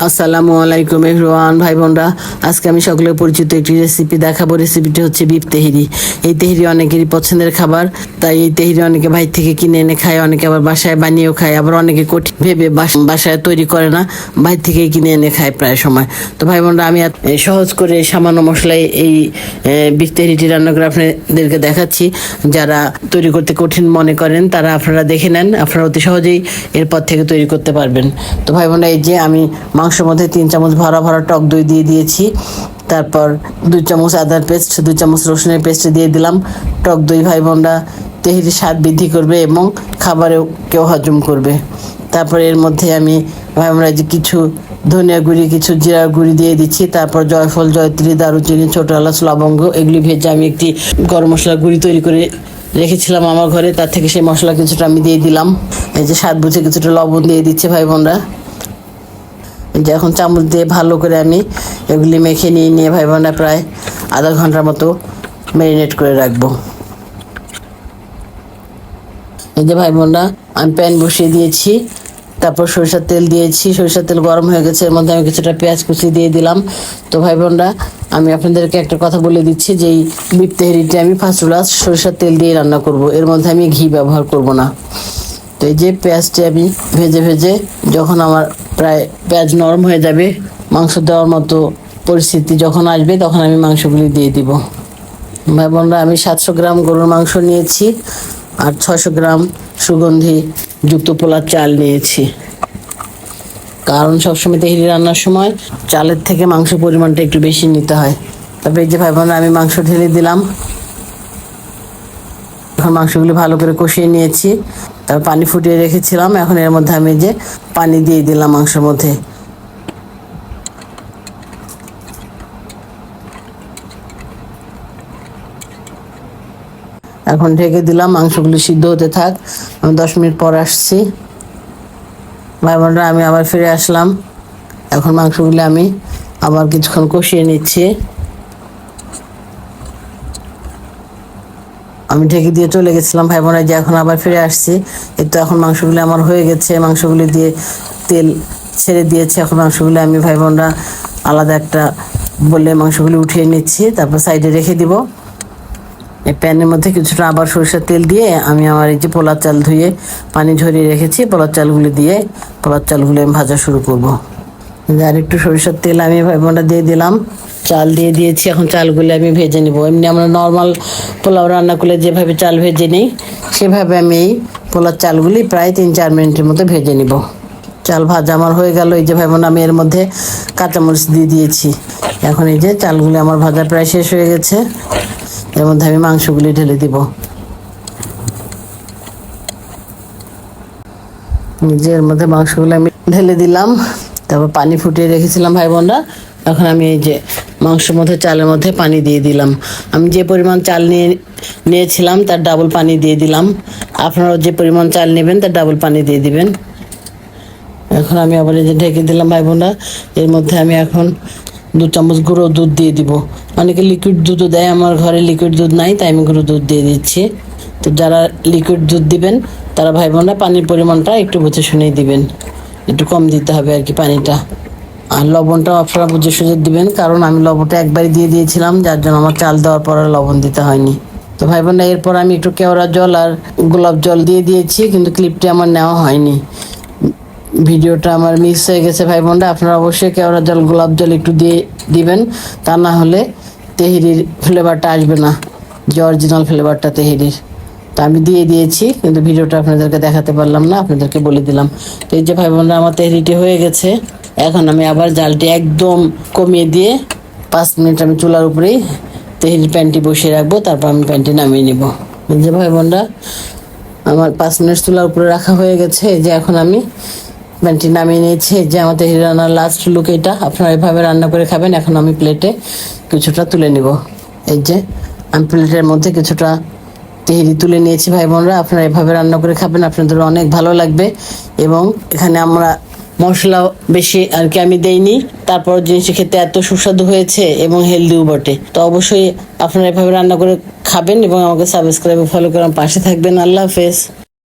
আসসালামু আলাইকুম এভরিওয়ান, ভাই বোনরা। আজকে আমি সকলের পরিচিত একটি রেসিপি দেখাবো। রেসিপিটি হচ্ছে বিফ তেহেরি। এই তেহেরি অনেকেরই পছন্দের খাবার, তাই এই তেহেরি অনেকে ভাই থেকে কিনে এনে খায়, অনেকে আবার বাসায় বানিয়েও খায়, আবার অনেকে কঠিন ভেবে বাস- বাসায় তৈরি করে না ভাই থেকে কিনে এনে খায় প্রায় সময়। তো ভাই বোনরা, আমি সহজ করে সামান্য মশলায় এই বিফ তেহেরিটি রান্না করে আপনাদেরকে দেখাচ্ছি। যারা তৈরি করতে কঠিন মনে করেন, তারা আপনারা দেখে নেন। আপনারা অতি সহজেই এরপর থেকে তৈরি করতে পারবেন। তো ভাই বোনরা, এই যে আমি মাংসের মধ্যে তিন চামচ ভরা ভরা টক দই দিয়ে দিয়েছি। তারপর দুই চামচ আদার পেস্ট, দুই চামচ রসুনের পেস্ট দিয়ে দিলাম। টক দই ভাই বোনরা তেহেরি স্বাদ বৃদ্ধি করবে এবং খাবারেও কেউ হজম করবে। তারপর এর মধ্যে আমি ভাই বোনরা যে কিছু ধনিয়া গুঁড়ি, কিছু জিরা গুঁড়ি দিয়ে দিচ্ছি। তারপর জয়ফল, জয়ত্রী, দারুচিনি, ছোট এলাচ, লবঙ্গ, এগুলি ভেজে আমি একটি গরম মশলা গুঁড়ি তৈরি করে রেখেছিলাম আমার ঘরে। তার থেকে সেই মশলা কিছুটা আমি দিয়ে দিলাম। এই যে স্বাদ বুঝে কিছুটা লবণ দিয়ে দিচ্ছে ভাই বোনরা যে এখন চামচ দিয়ে ভালো করে আমি এগুলি মেখে নিয়ে নিয়ে ভাই বোনরা প্রায় আধা ঘণ্টার মতো ম্যারিনেট করে রাখব। এই যে ভাই বোনরা, আমি প্যান বসিয়ে দিয়েছি, তারপর সরিষার তেল দিয়েছি, সরিষার তেল গরম হয়ে গেছে, এর মধ্যে আমি কিছুটা পেঁয়াজ কুচি দিয়ে দিলাম। তো ভাই বোনরা, আমি আপনাদেরকে একটা কথা বলে দিচ্ছি যে এই বিপ তেহরিটি আমি ফার্স্ট ক্লাস সরিষার তেল দিয়ে রান্না করব, এর মধ্যে আমি ঘি ব্যবহার করব না। তো এই যে পেঁয়াজটি আমি ভেজে ভেজে যখন আমার প্রায় পেঁয়াজ নরম হয়ে যাবে, মাংস দেওয়ার মতো পরিস্থিতি যখন আসবে, তখন আমি মাংসগুলি দিয়ে দিব। ভাই বোনরা, আমি সাতশো গ্রাম গরুর মাংস নিয়েছি আর ছশো গ্রাম সুগন্ধি যুক্ত পোলার চাল নিয়েছি। কারণ সবসময় তেহরি রান্নার সময় চালের থেকে মাংস পরিমাণটা একটু বেশি নিতে হয়। তবে এই যে ভাই বোনরা, আমি মাংস ঢেলে দিলাম। এখন মাংসগুলি ভালো করে কষিয়ে নিয়েছি। তারপর পানি ফুটিয়ে রেখেছিলাম। এখন এর মধ্যে আমি যে পানি দিয়ে দিলাম মাংসের মধ্যে। এখন ঢেকে দিলাম, মাংসগুলি সিদ্ধ হতে থাক। আমি দশ মিনিট পর আসছি। ভাই বোনরা, আমি আবার ফিরে আসলাম। এখন মাংসগুলি আমি আবার কিছুক্ষণ কষিয়ে নিচ্ছি। আমি ঢেকে দিয়ে চলে গেছিলাম ভাই বোনের যে এখন আবার ফিরে আসছি। এই তো এখন মাংসগুলি আমার হয়ে গেছে, মাংসগুলি দিয়ে তেল ছেড়ে দিয়েছে। এখন মাংসগুলি আমি ভাই বোনরা আলাদা একটা বলে মাংসগুলি উঠিয়ে নিচ্ছি, তারপর সাইডে রেখে দিব। এই প্যানের মধ্যে কিছুটা আবার সরিষার তেল দিয়ে আমি আমার এই যে পোলার চাল ধুয়ে পানি ঝরিয়ে রেখেছি। পোলার চালগুলি দিয়ে, পোলার চালগুলি আমি ভাজা শুরু করব। আর একটু সরিষার তেল আমি ভাই বোনটা দিয়ে দিলাম। চাল দিয়ে দিয়েছি, এখন চালগুলি আমি ভেজে নিব। এমনি আমরা নর্মাল পোলাও রান্না করলে যেভাবে চাল ভেজে নিই, সেভাবে আমি এই পোলার চালগুলি প্রায় তিন চার মিনিটের মতো ভেজে নিব। চাল ভাজা আমার হয়ে গেল, এই যে ভাইবোন আমি এর মধ্যে কাঁচামরিচ দিয়ে দিয়েছি। এখন এই যে চালগুলি আমার ভাজা প্রায় শেষ হয়ে গেছে, এর মধ্যে আমি মাংসগুলি ঢেলে দিব। যে এর মধ্যে মাংসগুলো আমি ঢেলে দিলাম, তারপর পানি ফুটিয়ে রেখেছিলাম ভাই বোনরা, এখন আমি এই যে মাংসের মধ্যে, চালের মধ্যে পানি দিয়ে দিলাম। আমি যে পরিমাণ চাল নিয়ে, নিয়েছিলাম, তার ডাবল পানি দিয়ে দিলাম। আপনারাও যে পরিমাণ চাল নেবেন, তার ডাবল পানি দিয়ে দিবেন। এখন আমি আবার এই যে ঢেকে দিলাম, ভাই বোনরা। এর মধ্যে আমি এখন দু চামচ গুঁড়ো দুধ দিয়ে দিব। অনেকে লিকুইড দুধও দেয়, আমার ঘরে লিকুইড দুধ নাই, তাই আমি গুঁড়ো দুধ দিয়ে দিচ্ছি। তো যারা লিকুইড দুধ দিবেন, তারা ভাই বোনরা পানির পরিমাণটা একটু বুঝে শুনেই দিবেন। একটু কম দিতে হবে আর কি পানিটা। আর লবণটাও আপনারা বুঝে সুঝে দিবেন, কারণ আমি লবণটা একবারই দিয়ে দিয়েছিলাম, যার জন্য আমার চাল দেওয়ার পর লবণ দিতে হয়নি। তো ভাই বোনরা এরপর আমি একটু কেওড়া জল আর গোলাপ জল দিয়ে দিয়েছি, কিন্তু ক্লিপটি আমার নেওয়া হয়নি। ভিডিওটা আমার মিস হয়ে গেছে ভাই বোনরা আপনারা অবশ্যই কেওড়া জল, গোলাপ জল একটু দিয়ে দিবেন, তা না হলে তেহেরির ফ্লেভারটা আসবে না, যে অরিজিনাল ফ্লেভারটা তেহেরির। তো আমি দিয়ে দিয়েছি, কিন্তু ভিডিওটা আপনাদেরকে দেখাতে পারলাম না, আপনাদেরকে বলে দিলাম। তো এই যে ভাই বোনরা আমার তেহরিটি হয়ে গেছে। এখন আমি আবার জালটি একদম কমিয়ে দিয়ে পাঁচ মিনিট আমি চুলার উপরেই তেহরির প্যানটি বসিয়ে রাখব, তারপর আমি প্যানটি নামিয়ে নিব। যে ভাই বোনরা, আমার পাঁচ মিনিট চুলার উপরে রাখা হয়ে গেছে। যে এখন আমি প্যানটি নামিয়ে নিয়েছি। যে আমাদের রান্নার লাস্ট লুক এটা। আপনারা এভাবে রান্না করে খাবেন। এখন আমি প্লেটে কিছুটা তুলে নিব। এই যে আমি প্লেটের মধ্যে কিছুটা তেহেরি তুলে নিয়েছি ভাই বোনরা। আপনারা এভাবে রান্না করে খাবেন। আপনাদের অনেক ভালো লাগবে। এবং এখানে আমরা মশলা বেশি আর কি আমি দেইনি। তারপর জিনিস খেতে এত সুস্বাদু হয়েছে এবং হেলদিও বটে। তো অবশ্যই আপনারা এভাবে রান্না করে খাবেন এবং আমাকে সাবস্ক্রাইব ফলো করে পাশে থাকবেন। আল্লাহ হাফেজ।